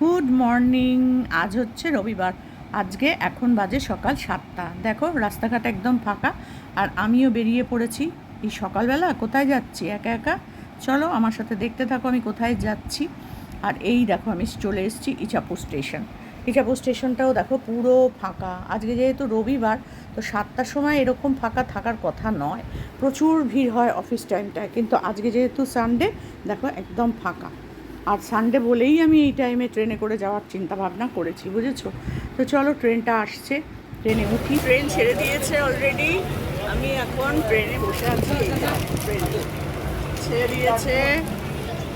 Good morning. আজ হচ্ছে রবিবার। আজকে এখন বাজে সকাল সাতটা। দেখো, রাস্তাঘাট একদম ফাঁকা। আর আমিও বেরিয়ে পড়েছি। এই সকালবেলা কোথায় যাচ্ছি? একা একা? চলো আমার সাথে দেখতে থাকো, আমি কোথায় যাচ্ছি। আর এই দেখো, আমি চলে এসেছি ইচাপুর স্টেশন। ইচাপুর স্টেশনটাও দেখো পুরো ফাঁকা। আজকে যেহেতু রবিবার, তো সাতটার সময় এরকম ফাঁকা থাকার কথা নয়। প্রচুর ভিড় হয় অফিস টাইমটায়। কিন্তু আজকে যেহেতু সানডে, দেখো একদম ফাঁকা। আর সানডে বলেই আমি এই টাইমে ট্রেনে করে যাওয়ার চিন্তা ভাবনা করেছি, বুঝেছ? তো চলো ট্রেনটা আসছে ট্রেনে উঠি। ট্রেন ছেড়ে দিয়েছে অলরেডি আমি এখন ট্রেনে বসে আছি ট্রেন ছেড়ে দিয়েছে।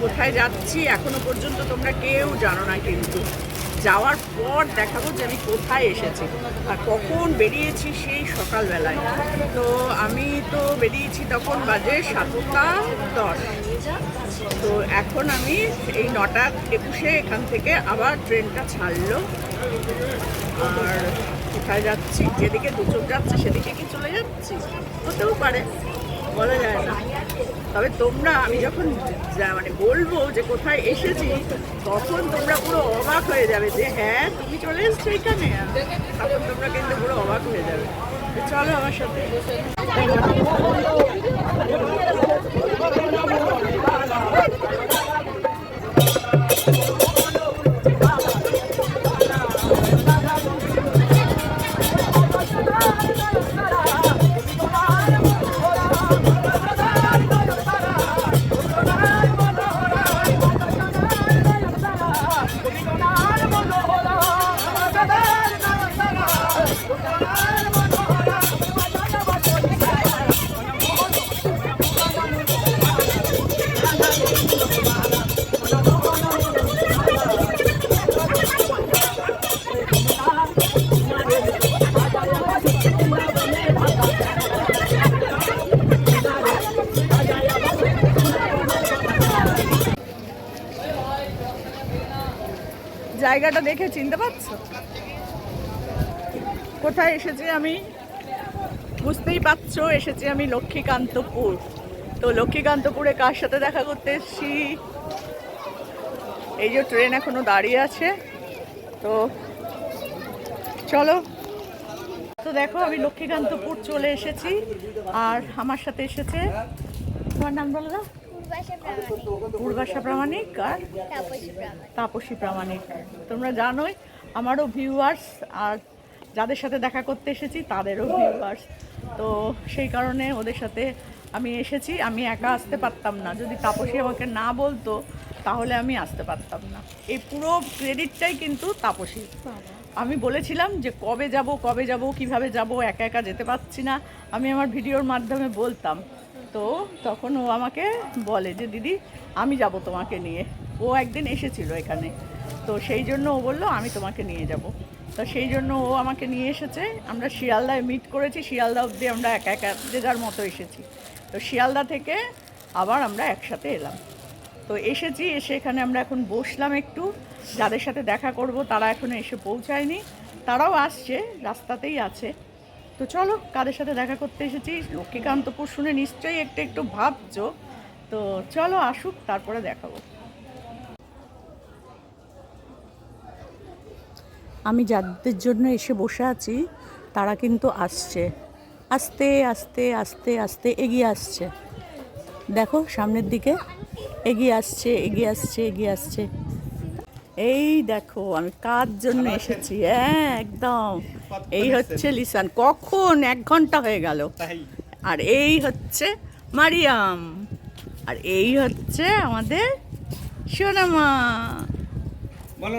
কোথায় যাচ্ছি এখনও পর্যন্ত তোমরা কেউ জানো না কিন্তু। যাওয়ার পর দেখাবো যে আমি কোথায় এসেছি আর কখন বেরিয়েছি সেই সকালবেলায়। তো আমি তো বেরিয়েছি তখন বাজে সাতটা দশ। তো এখন আমি এই নটা একুশে এখান থেকে আবার ট্রেনটা ছাড়লো। আর কোথায় যাচ্ছি? যেদিকে দু চোখ যাচ্ছে, সেদিকে কি চলে যাচ্ছি? হতেও পারে, বলা যায় না। তবে তোমরা, আমি যখন মানে বলব যে কোথায় এসেছি, তখন তোমরা পুরো অবাক হয়ে যাবে যে হ্যাঁ তুমি চলে এসছো এখানে? তখন তোমরা কিন্তু পুরো অবাক হয়ে যাবে। চলো আমার সাথে জায়গাটা দেখে চিনতে পারছ? কোথায় এসেছি আমি বুঝতেই পারছ? এসেছি আমি লক্ষ্মীকান্তপুর। তো লক্ষ্মীকান্তপুরে কার সাথে দেখা করতে এসেছি? এই যে ট্রেন এখনও দাঁড়িয়ে আছে। তো চলো। তো দেখো, আমি লক্ষ্মীকান্তপুর চলে এসেছি। আর আমার সাথে এসেছে তোমার নাম বলো না পূর্বাশা প্রামাণিক। আর তাপসী প্রামাণিক। তাপসী প্রামাণিক। তোমরা জানোই আমারও ভিউয়ার্স আর যাদের সাথে দেখা করতে এসেছি তাদেরও ভিউয়ার্স তো সেই কারণে ওদের সাথে আমি এসেছি আমি একা আসতে পারতাম না। যদি তাপসী আমাকে না বলতো তাহলে আমি আসতে পারতাম না। এই পুরো ক্রেডিটটাই কিন্তু তাপসী। আমি বলেছিলাম যে কবে যাব কবে যাব কীভাবে যাব একা একা যেতে পারছি না। আমি আমার ভিডিওর মাধ্যমে বলতাম। তো তখন ও আমাকে বলে যে, দিদি, আমি যাব তোমাকে নিয়ে। ও একদিন এসেছিল এখানে। তো সেই জন্য ও বলল, আমি তোমাকে নিয়ে যাব। তো সেই জন্য ও আমাকে নিয়ে এসেছে। আমরা শিয়ালদায় মিট করেছি। শিয়ালদা অবধি আমরা একা একা যে যার মতো এসেছি। তো শিয়ালদা থেকে আবার আমরা একসাথে এলাম। তো এসেছি, এসে এখানে আমরা এখন বসলাম একটু। যাদের সাথে দেখা করব, তারা এখনও এসে পৌঁছায়নি। তারাও আসছে, রাস্তাতেই আছে। তো চলো, কাদের সাথে দেখা করতে এসেছি? লক্ষ্মীকান্তপুর শুনে নিশ্চয়ই একটু একটু ভাবছ। তো চলো আসুক, তারপরে দেখাবো। আমি যাদের জন্য এসে বসে আছি, তারা কিন্তু আসছে। আস্তে আস্তে আস্তে আস্তে এগিয়ে আসছে। দেখো, সামনের দিকে। এগিয়ে আসছে এগিয়ে আসছে এগিয়ে আসছে। এই দেখো, আমি কার জন্য এসেছি? হ্যাঁ একদম। এই হচ্ছে লিসান। কখন? এক ঘণ্টা হয়ে গেল। আর এই হচ্ছে মারিয়াম। আর এই হচ্ছে আমাদের সোনামা।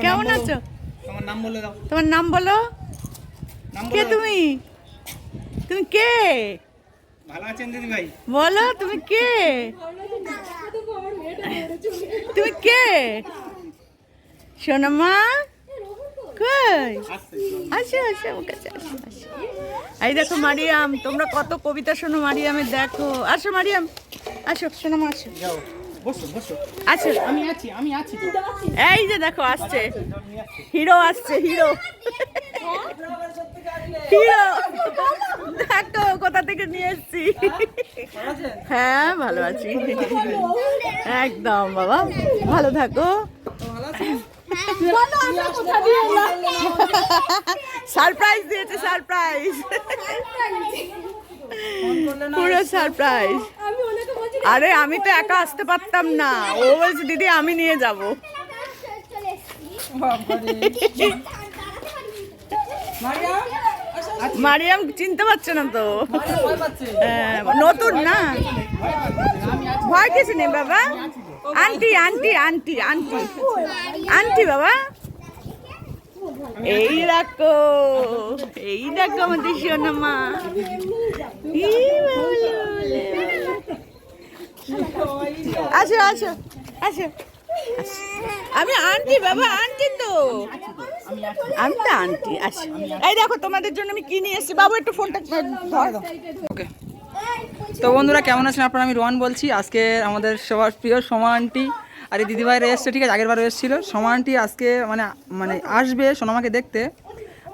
কেমন আছো? তোমার নাম বলে দাও। তোমার নাম বলো। কে তুমি? তুমি কে? ভালো আছেন দিদি ভাই? বলো তুমি কে? তুমি কে? সোনামা? কই আসছে আসো আসো আমার কাছে আসো আসো। এই দেখো মারিয়াম তোমরা কত কবিতা শোনো মারিয়ামের দেখো। আসো মারিয়াম আসো। শোনো আসো। যাও বসো বসো। আসো। আমি আছি আমি আছি এই যে দেখো আসছে। হিরো আসছে হিরো। হিরো। দেখো কোথা থেকে নিয়ে এসছি। হ্যাঁ ভালো আছি। একদম বাবা। ভালো থাকো। সারপ্রাইজ দিয়েছে সারপ্রাইজ। পুরো সারপ্রাইজ। আরে আমি তো একা আসতে পারতাম না। ও বলছে দিদি আমি নিয়ে যাব। মারিয়াম চিনতে পারছে না তো। হ্যাঁ, নতুন না? ভয় কিছু নেই বাবা? Aunty aunty aunty aunty. Aunty বাবা। এই দেখো এই দেখো আমাদের সোনামা। আসো আসো আসো। আমি আন্টি বাবা, আন্টি তো। আমি তো আন্টি, আসি। এই দেখো, তোমাদের জন্য আমি কি নিয়ে এসেছি। বাবু, একটু ফোনটা ওকে তো বন্ধুরা, কেমন আছেন আপনারা? আমি রোহান বলছি। আজকে আমাদের সবার প্রিয় সোমা আন্টি আর এই দিদিভাইরা এসছে, ঠিক আছে আগের বার এসেছিল। সোমা আন্টি আজকে মানে মানে আসবে সোনামাকে দেখতে।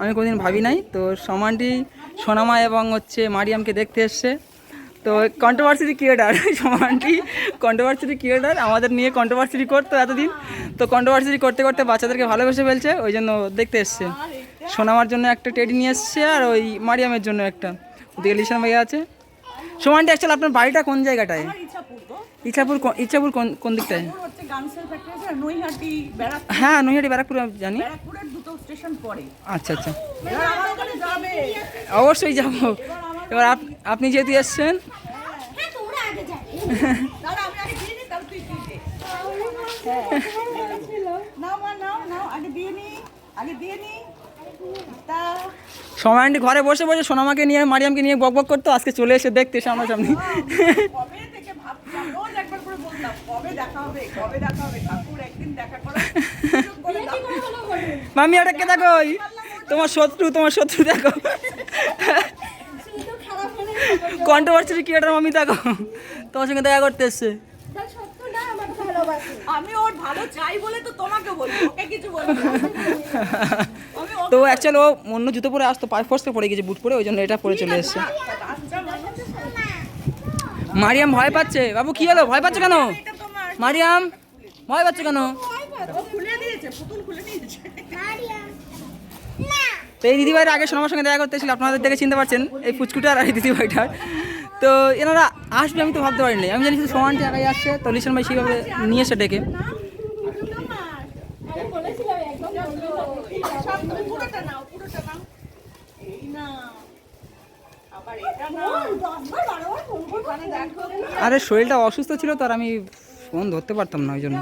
আমি কোনোদিন ভাবি নাই। তো সোমা আন্টি সোনামা এবং হচ্ছে মারিয়ামকে দেখতে এসছে। তো controversy creator Soma aunty controversy creator আমাদের নিয়ে কন্ট্রোভার্সিটি করতো এতদিন। তো কন্ট্রোভার্সিটি করতে করতে বাচ্চাদেরকে ভালোবেসে ফেলছে, ওই জন্য দেখতে এসছে। সোনামার জন্য একটা টেডি নিয়ে এসছে আর ওই মারিয়ামের জন্য একটা। ওদিকে লিশান ভাইয়া আছে। সোমানটি অ্যাকচুয়ালি আপনার বাড়িটা কোন জায়গাটায়? ইচ্ছাপুর ইচ্ছাপুর কোন কোন দিকটায়? হচ্ছে গামসেল ফ্যাক্টরি আছে নৈহাটি ব্যারাক হ্যাঁ নৈহাটি ব্যারাকপুর আমি জানি। আচ্ছা আচ্ছা। অবশ্যই যাব। এবার আপ- আপনি যেহেতু এসছেন। হ্যাঁ তোমরা আগে যাবে দাঁড়া আমি আগে দিয়ে নি আগে দিয়ে নি আগে দিয়ে নি তা সোমানটি ঘরে বসে বসে সোনামাকে নিয়ে মারিয়ামকে নিয়ে বক বক করতো আজকে চলে এসে দেখতে সামনাসামনি। মামি ওটা কে দেখো তোমার শত্রু তোমার শত্রু দেখো। কন্ট্রোভার্সিটি ক্রিয়েটার মামি দেখো। তোমার সঙ্গে দেখা করতে এসছে তার সত্য না আমার ভালোবাসে আমি ওর ভালো চাই বলে তো তোমাকে বলব ওকে কিছু। আমি তো অ্যাকচুয়ালি ও অন্য জুতো পরে আসতো পায়ে ফোর্সে পড়ে গেছে বুট পরে ওই জন্য এটা পরে চলে এসছে। মানুষ মারিয়াম ভয় পাচ্ছে। বাবু কি হলো? ভয় পাচ্ছে কেন? মারিয়াম ভয় পাচ্ছে কেন? তো এই দিদিভাইরা আগে সোনামার সঙ্গে দেখা করতে এসেছিল আপনাদের দেখে চিনতে পারছেন এই ফুচকুটার আর এই দিদিভাইটার। তো এনারা আসবে, আমি তো ভাবতে পারিনি। আমি জানি শুধু সমানটি একাই আসছে, তো লিশন ভাই সেইভাবে নিয়ে এসে ডেকে। আরে শরীরটা অসুস্থ ছিল তো আর আমি ফোন ধরতে পারতাম না ওই জন্য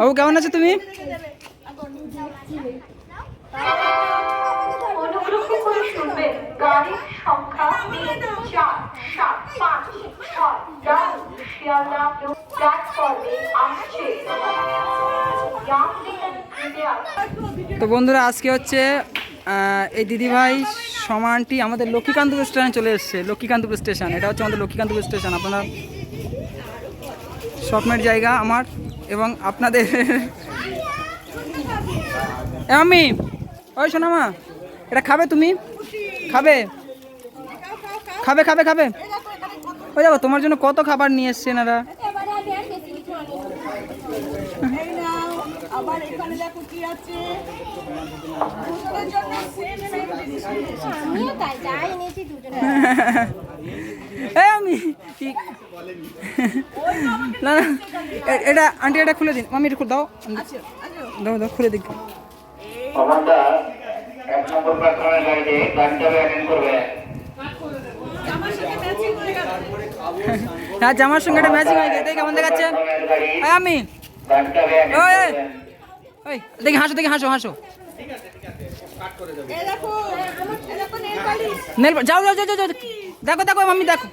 বাবু, কেমন আছো তুমি? অনুগ্রহ করে শুনবেন গাড়ির সংখ্যা তিন চার সাত পাঁচ ছয় শিয়ালদা প্ল্যাটফর্মে আসছে তো বন্ধুরা, আজকে হচ্ছে এই দিদিভাই সমানটি আমাদের লক্ষ্মীকান্তপুর স্টেশনে চলে এসছে, লক্ষ্মীকান্তপুর স্টেশন। এটা হচ্ছে আমাদের লক্ষ্মীকান্তপুর স্টেশন। আপনারা স্বপ্নের জায়গা আমার এবং আপনাদের এ আমি, ওই শোনামা এটা খাবে তুমি? খাবে? খাবে খাবে খাবে? ওই দেখো, তোমার জন্য কত খাবার নিয়ে এসছে এনারা না এটা, আন্টি, এটা খুলে দিন। মামি, এটা দাও। দাও দাও, খুলে দিক। এক নম্বর প্ল্যাটফর্মের অ্যাটেন্ড করবে। হয়ে হ্যাঁ জামার সঙ্গে একটা ম্যাচিং হয়ে গেছে। কেমন দেখাচ্ছে। আমি। ওই ওই, দেখি হাসো দেখি হাসো হাসো। যাও যাও যাও, যাও দেখো দেখো আমি দেখো।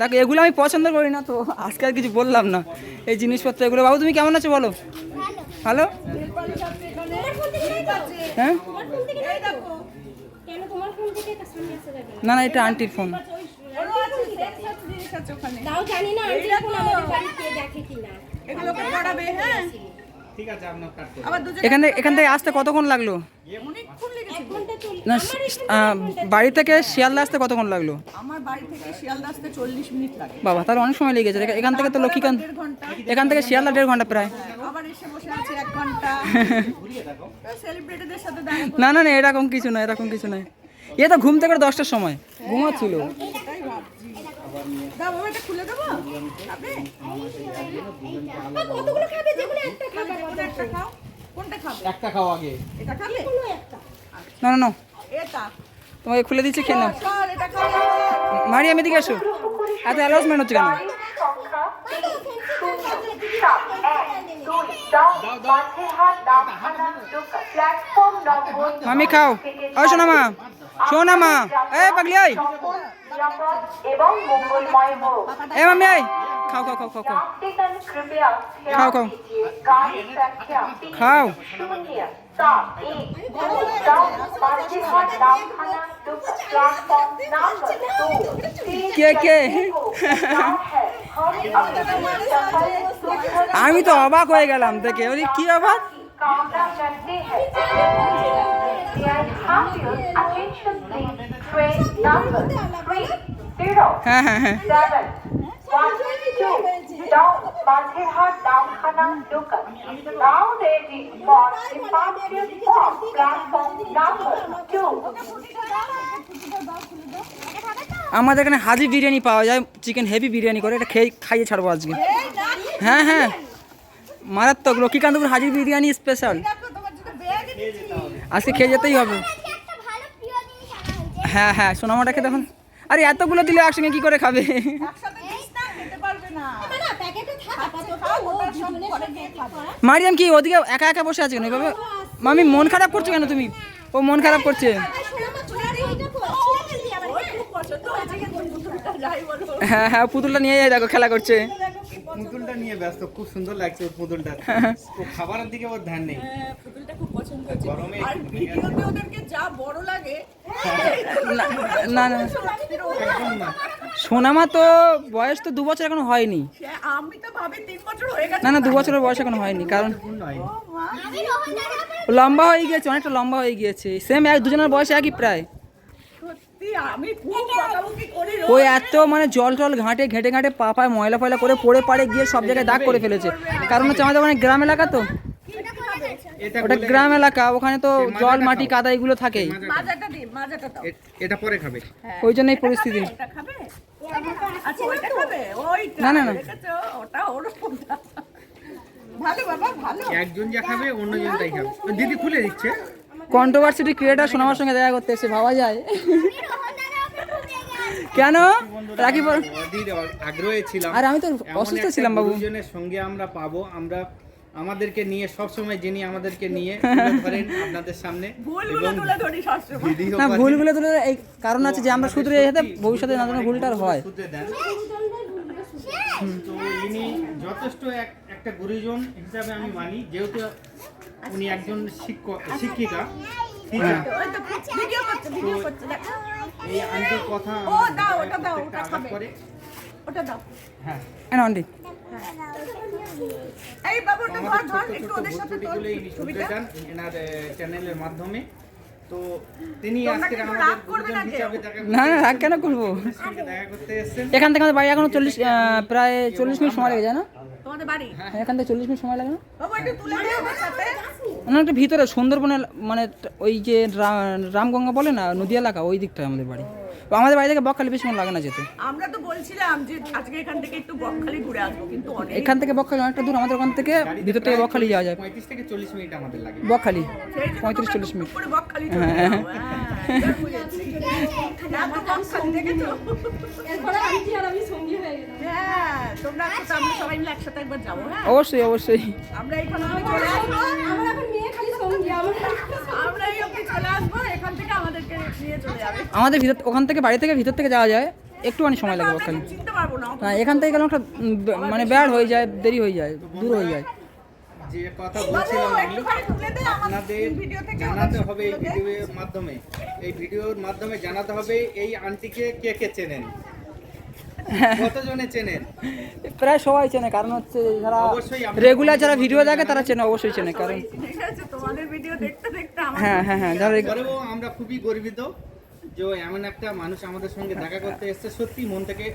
দেখো এগুলো আমি পছন্দ করি না তো আজকে আর কিছু বললাম না। এই জিনিসপত্র এগুলো। বাবু তুমি কেমন আছো বলো? ফোন তো হ্যাঁ? ফোন ফোন না না এটা আন্টির ফোন তাও জানি না আন্টি এখন আমাদের বাড়িতে দেখে কিনা। এগুলোকে পড়াবে হ্যাঁ? এখান থেকে এখান থেকে আসতে কতক্ষণ লাগল? অনেকক্ষণ লেগেছে। এক ঘণ্টা চল্লিশ না বাড়ি থেকে শিয়ালদা আসতে কতক্ষণ লাগল? আমার বাড়ি থেকে শিয়ালদা আসতে চল্লিশ মিনিট লাগে। বাবা তাহলে অনেক সময় লেগেছে এখা- এখান থেকে তো লক্ষ্মীকান্ত এখান থেকে শিয়ালদা দেড় ঘণ্টা প্রায়। আবার এসে বসে আছে এক ঘণ্টা। সেলিব্রিটিদের সাথে দেখা না না না এরকম কিছু নয় এরকম কিছু নয় এ তো ঘুম থেকে দশটার সময়। ঘুমাচ্ছিল। দাও বাবা এটা খুলে দেবো? খাবে? কতগুলো খাবে? যেগুলো একটা খাবে একটা খাও। কোনটা খাবে? একটা খাও আগে। এটা খাবে? একটা। না না না। এটা। তোমাকে খুলে দিচ্ছি খেয়ে নাও। মারি আমি দিকে এসো এত অ্যালাউন্সমেন্ট হচ্ছে কেন? মামি খাও। ও শোনা মা। শোনা মা। এ পাগলি আই এবং মঙ্গলময় হোক। এ মামি আই খাও খাও খাও খাও খাও। খাও খাও। খাও। কে কে? আমি তো অবাক হয়ে গেলাম দেখে। ওই কি অবাক? হ্যাঁ। হ্যাঁ হ্যাঁ আমাদের এখানে হাজি বিরিয়ানি পাওয়া যায় চিকেন হেভি বিরিয়ানি করে, এটা খেয়ে খাইয়ে ছাড়বো আজকে। হ্যাঁ হ্যাঁ। মারাত্মক লক্ষ্মীকান্তপুর হাজি বিরিয়ানি স্পেশাল আজকে খেয়ে যেতেই হবে। হ্যাঁ হ্যাঁ সোনামাটাকে দেখুন। আরে, এতগুলো দিলে একসঙ্গে কি করে খাবে? মারিয়াম কি ওদিকে একা একা বসে আছে কেন? এভাবে মামি মন খারাপ করছ কেন তুমি? ও মন খারাপ করছে। হ্যাঁ হ্যাঁ পুতুলটা নিয়ে যাই দেখো খেলা করছে। পুতুলটা নিয়ে ব্যস্ত খুব সুন্দর লাগছে পুতুলটা। খাবারের দিকে ওর ধ্যান নেই। হ্যাঁ, পুতুলটা খুব পছন্দ হয়েছে আর ভিডিওতে ওদেরকে যা বড় লাগে না না সোনামা তো বয়স তো দু বছর এখনও হয়নি। সে আমি তো ভাবি তিন বছর হয়ে গেছে। না না দু বছরের বয়স এখনও হয়নি কারণ লম্বা হয়ে গিয়েছে অনেকটা লম্বা হয়ে গিয়েছে। সেম এক দুজনের বয়স একই প্রায়। সত্যি আমি খুব বকাবকি করি রোজ। ওই এত মানে জল টল ঘাটে ঘেঁটে ঘাটে পা পায় ময়লা ফয়লা করে পড়ে পাড়ে গিয়ে সব জায়গায় দাগ করে ফেলেছে। কারণ হচ্ছে আমাদের ওখানে গ্রাম এলাকা তো। ওটা গ্রাম এলাকা ওখানে তো জল মাটি কাদা এগুলো থাকেই মাজাটা এটা পরে খাবে। ওই জন্যই পরিস্থিতি। এটা খাবে। আচ্ছা ওইটা খাবে? ওইটা না, না, না। দেখেছ ওটা ওরকম ভালো বাবা ভালো। একজন যা খাবে অন্যজন তাই খাবে। দিদি খুলে দিচ্ছে। কন্ট্রোভার্সিটি ক্রিয়েটার সোনামার সঙ্গে দেখা করতে এসে ভাবা যায়। কেন? রাখি পর আগ্রহে ছিলাম। আর আমি তো অসুস্থ ছিলাম বাবু। সঙ্গে আমরা পাবো। আমরা আমাদেরকে নিয়ে সব সময় যিনি আমাদেরকে নিয়ে ধরেন আপনাদের সামনে ভুলগুলো তুলে ধরি সবসময়। ভিডিও না ভুলগুলো তুলে এই কারণ আছে যে আমরা শুধরে যাতে ভবিষ্যতে না যেন ভুলটা হয়। শুধরে দেন। তো ইনি যথেষ্ট এক- একটা গুরুজন হিসাবে আমি মানি যেহেতু উনি একজন শিক্ষক। শিক্ষিকা teacher, ভিডিও করছে ভিডিও করছে দেখো। এই আন্টির কথা ও দাও ওটা দাও ওটা খাবে। করে। ওটা দাও। হ্যাঁ। আন্টি এই বাবু ওটা ধর ধর একটু ওদের সাথে ছবিটা। দেন এনার চ্যানেলের মাধ্যমে। তো তিনি আজকে না না না রাগ কেন করব? এখান থেকে আমাদের বাড়ি এখনও চল্লিশ প্রায় চল্লিশ মিনিট সময় লেগে যায় না? বাড়ি। হ্যাঁ, এখান থেকে চল্লিশ মিনিট সময় লাগে না? বাবু একটু না ভিতরে সুন্দরবনের মানে ওই যে রামগঙ্গা বলে না নদী এলাকা ওই দিকটায় আমাদের বাড়ি। তো আমাদের বাড়ি থেকে বকখালি বেশি লাগে না যেতে। আমরা তো বলছিলাম যে আজকে এখান থেকে একটু বকখালি ঘুরে আসব কিন্তু অনেক এখান থেকে বকখালি অনেকটা দূর আমাদের ওখান থেকে ভিতর থেকে বকখালি যাওয়া যায়। পঁয়ত্রিশ থেকে চল্লিশ মিনিট আমাদের লাগে। বকখালি পঁয়ত্রিশ চল্লিশ মিনিট। বকখালি হ্যাঁ, হয়ে গেলাম? হ্যাঁ? অবশ্যই অবশ্যই। আমরা এখান চলে আসব। আমার এখন মেয়ে খালি সঙ্গী আমরা চলে আসব, এখান থেকে আমাদেরকে নিয়ে চলে যাবে। আমাদের ভিতর ওখান থেকে বাড়ি থেকে ভিতর থেকে যাওয়া যায়। একটুখানি সময় লাগে আমরা বকখালি ঠিক চিনতে পারব না। হ্যাঁ এখান থেকে গেলে একটা মানে বেড় হয়ে যায় দেরি হয়ে যায় দূর হয়ে যায়। যে কথা বলছিলাম আমি আপনাদের ভিডিও জানাতে হবে এই। ভিডিওর মাধ্যমে। এই ভিডিওর মাধ্যমে জানাতে হবে এই আন্টিকে কে কে চেনেন? কতজনে চেনেন? প্রায় সবাই চেনে কারণ হচ্ছে যারা অবশ্যই রেগুলার যারা ভিডিও দেখে তারা চেনে অবশ্যই চেনে কারণ তোমাদের ভিডিও দেখতে দেখতে হ্যাঁ হ্যাঁ হ্যাঁ যারা আমরা খুবই গর্বিত যে এমন একটা মানুষ আমাদের সঙ্গে দেখা করতে এসেছে। সত্যি মন থেকে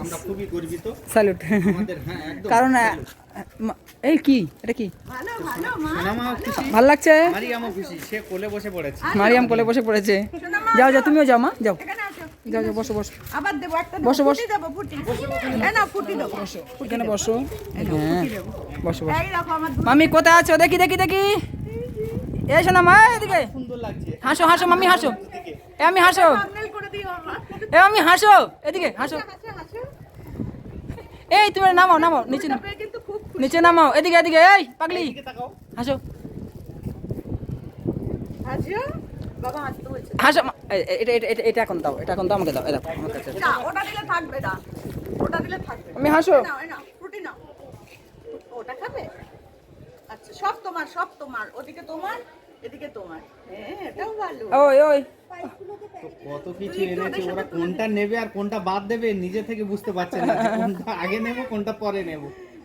আমরা খুবই গর্বিত। স্যালুট। আমাদের হ্যাঁ একদম। কারণ এই কি? এটা কি? ভালো ভালো মা সোনামাও খুশি। ভালো লাগছে? মারিয়ামও খুশি। সে কোলে বসে পড়েছে। মারিয়াম কোলে বসে পড়েছে। যাও যাও তুমিও যাও মা। যাও। যাও যাও বসো বসো। আবার দেবো একটা বসো, বসো। দেবো ফুটি। না ফুটি দেবো। এখানে বসো। হ্যাঁ বসো বসো। মামি কোথায় আছো? দেখি দেখি দেখি। এসো না মা এদিকে। সুন্দর লাগছে। হাসো হাসো মামি হাসো। এ আমি হাসো। এ আমি হাসো। এদিকে হাসো। এই তুমি নামাও নামাও নিচে নামাও। নিচে নামাও এদিকে এদিকে এই পাগলি। হাসো। হাসো এটা এটা এখন দাও এটা এখন দাও আমাকে দাও এটা ওটা দিলে থাকবে না ওটা দিলে থাকবে। আমি হাসো। ফুটি নাও ওটা খাবে? আচ্ছা সব তোমার সব তোমার ওদিকে তোমার। এদিকে তোমার। হ্যাঁ এটাও ভালো। ওই ওই। কত কিছু এনেছে ওরা কোনটা নেবে আর কোনটা বাদ দেবে নিজে থেকে বুঝতে পারছে না কোনটা আগে নেব কোনটা পরে নেব।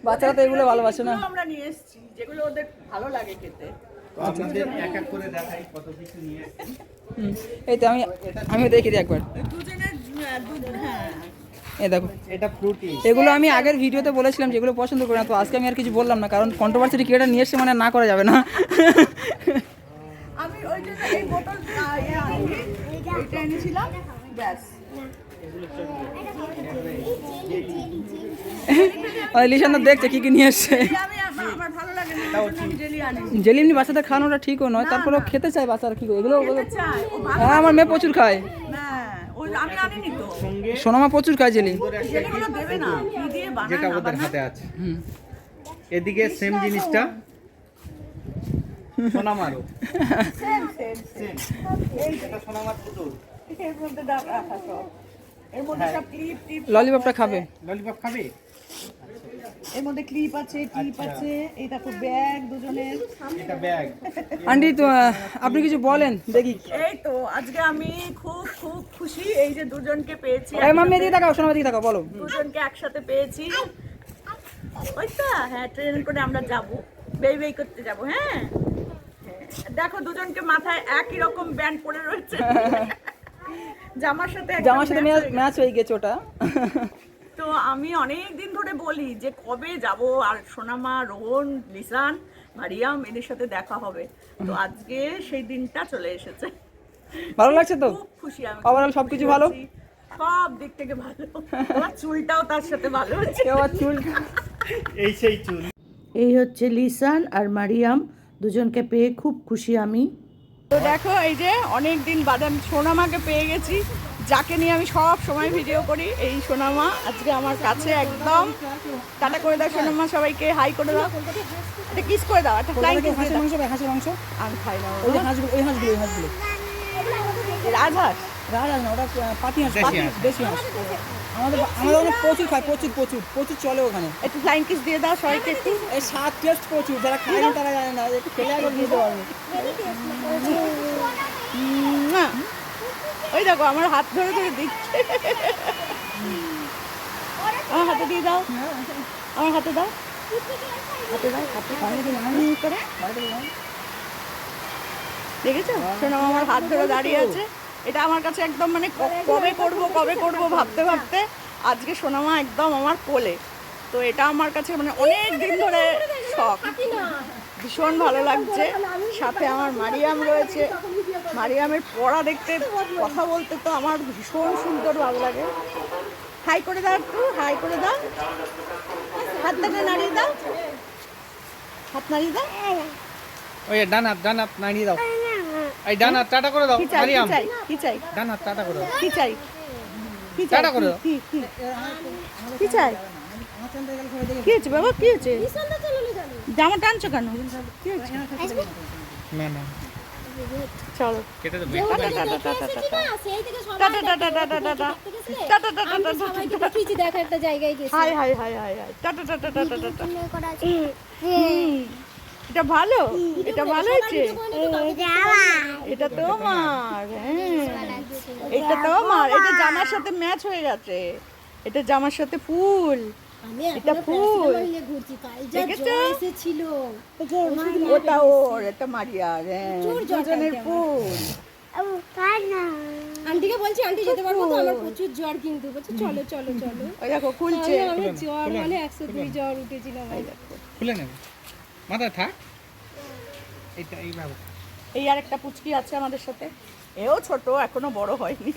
বাচ্চারা তো এগুলো ভালোবাসে না। আমরা নিয়ে এসেছি যেগুলো ওদের ভালো লাগে খেতে। আপনাদের এক এক করে দেখাই কত কিছু নিয়ে এসেছি। হুম। এই তো আমি আমিও দেখি দিই একবার। হ্যাঁ এই দেখো। এটা ফ্রুটি। এগুলো আমি আগের ভিডিওতে বলেছিলাম যেগুলো পছন্দ করি না তো আজকে আমি আর কিছু বললাম না কারণ কন্ট্রোভার্সিটি কি এটা নিয়ে এসছে মানে না করা যাবে না। এনেছিলাম ব্যাস। দেখছে কি কি নিয়ে এসছে জেলি এমনি বাচ্চাদের খাওয়ানোটা ঠিকও নয় তারপরে খেতে চায় বাচ্চারা কি এগুলো হ্যাঁ আমার মেয়ে প্রচুর খায়। সোনামা প্রচুর খায় জেলি। যেটা ওদের হাতে আছে। এদিকে সেম জিনিসটা। সোনামারও। এর মধ্যে দাও রাখা সব। এর মধ্যে সব ক্লিপ টিপ ললিপপটা খাবে? ললিপপ খাবে? এর মধ্যে ক্লিপ আছে টিপ আছে এই দেখো ব্যাগ দুজনের। এটা ব্যাগ আন্টি তো আপনি কিছু বলেন দেখি। এই তো আজকে আমি খুব খুব খুশি এই যে দুজনকে পেয়েছি। এই মাম্মি এদিকে তাকাও সোনামা দিকে তাকাও বলো। দুজনকে একসাথে পেয়েছি। ওই তো হ্যাঁ ট্রেন করে আমরা যাব। বেই বেই করতে যাব হ্যাঁ? হ্যাঁ। দেখো দুজনকে মাথায় একই রকম ব্যান্ড পরে রয়েছে। জামার সাথে জামার সাথে ম্যাচ হয়ে গেছে। ওটা। তো আমি অনেক দিন ধরে বলি যে কবে যাব আর সোনামা রোহন লিসান মারিয়াম এদের সাথে দেখা হবে। তো আজকে সেই দিনটা চলে এসেছে। ভালো লাগছে তো? খুব খুশি আমি। Overall সবকিছু ভালো? সব দিক থেকে ভালো। আমার চুলটাও তার সাথে ভালো হচ্ছে আর চুল এই সেই চুল। এই হচ্ছে লিসান আর মারিয়াম। দুজনকে পেয়ে খুব খুশি আমি। তো দেখো এই যে অনেক দিন বাদে আমি সোনামাকে পেয়ে গেছি যাকে নিয়ে আমি সব সময় ভিডিও করি এই সোনামা আজকে আমার কাছে একদম টাটা করে দাও সোনামা সবাইকে হাই করে দাও। এটা কিস করে দাও একটা ফ্লাইং কিস হাঁসের দাও। মাংস হাঁসের মাংস। আমি খাই না ওই হাঁসগুলো ওই হাঁসগুলো ওই হাঁসগুলো। রাজহাঁস। রাজহাঁস না ওটা পাতি হাঁস দেশি পাতি হাঁস। দেশি হাঁস আমাদের আমাদের ওখানে প্রচুর খায় প্রচুর প্রচুর প্রচুর চলে ওখানে। একটু ফ্লাইং কিস দিয়ে দাও সবাইকে একটু এই স্বাদ টেস্ট প্রচুর যারা খায় না তারা জানে না একটু খেলে একবার বুঝতে পারবে। না ওই দেখো আমার হাত ধরে ধরে দিচ্ছে। আমার হাতে দিয়ে দাও। আমার হাতে দাও। হাতে দাও হাতে করে। দেখেছ? সোনাম আমার হাত ধরে দাঁড়িয়ে আছে। এটা আমার কাছে একদম মানে কবে করব কবে করব ভাবতে ভাবতে আজকে সোনামা একদম আমার কোলে। তো এটা আমার কাছে মানে অনেক দিন ধরে শখ। ভীষণ ভালো লাগছে। সাথে আমার মারিয়াম রয়েছে। মারিয়ামের পড়া দেখতে, কথা বলতে তো আমার ভীষণ সুন্দর ভালো লাগে। হাই করে দাও একটু, হাই করে দাও। হাত হাতটাকে নাড়িয়ে দাও। হাত নাড়িয়ে দাও। ওই ডান হাত ডান হাত নাড়িয়ে দাও। এই ডান হাত টাটা করে দাও মারিয়াম কি চাই ডান হাত টাটা করে দাও কি চাই কি চাই টাটা করে দাও কি চাই কি হয়েছে বাবা কি হয়েছে জামা টানছো কেন কি হয়েছে না না চলো একটা জায়গায় গেছি hi hi hi hi hi tata tata tata tata এটা ভালো? এটা ভালো হয়েছে? এটা তোমার হ্যাঁ এটা তোমার। এটা জামার সাথে ম্যাচ হয়ে গেছে। এটা জামার সাথে ফুল। এটা ফুল। ওটা ওর এটা মারিয়ার হ্যাঁ। দুজনের ফুল। আন্টিকে বলছি আন্টি যেতে পারব তো? আমার প্রচুর জ্বর কিন্তু। বলছে চলো চলো চলো। দেখো খুলছে। জ্বর মানে একশো দুই জ্বর উঠেছিল আমার। খুলে নেবে? মাথায় থাক। এটা এইভাবে এই আর একটা পুচকি আছে আমাদের সাথে। এও ছোট, এখনও বড় হয়নি।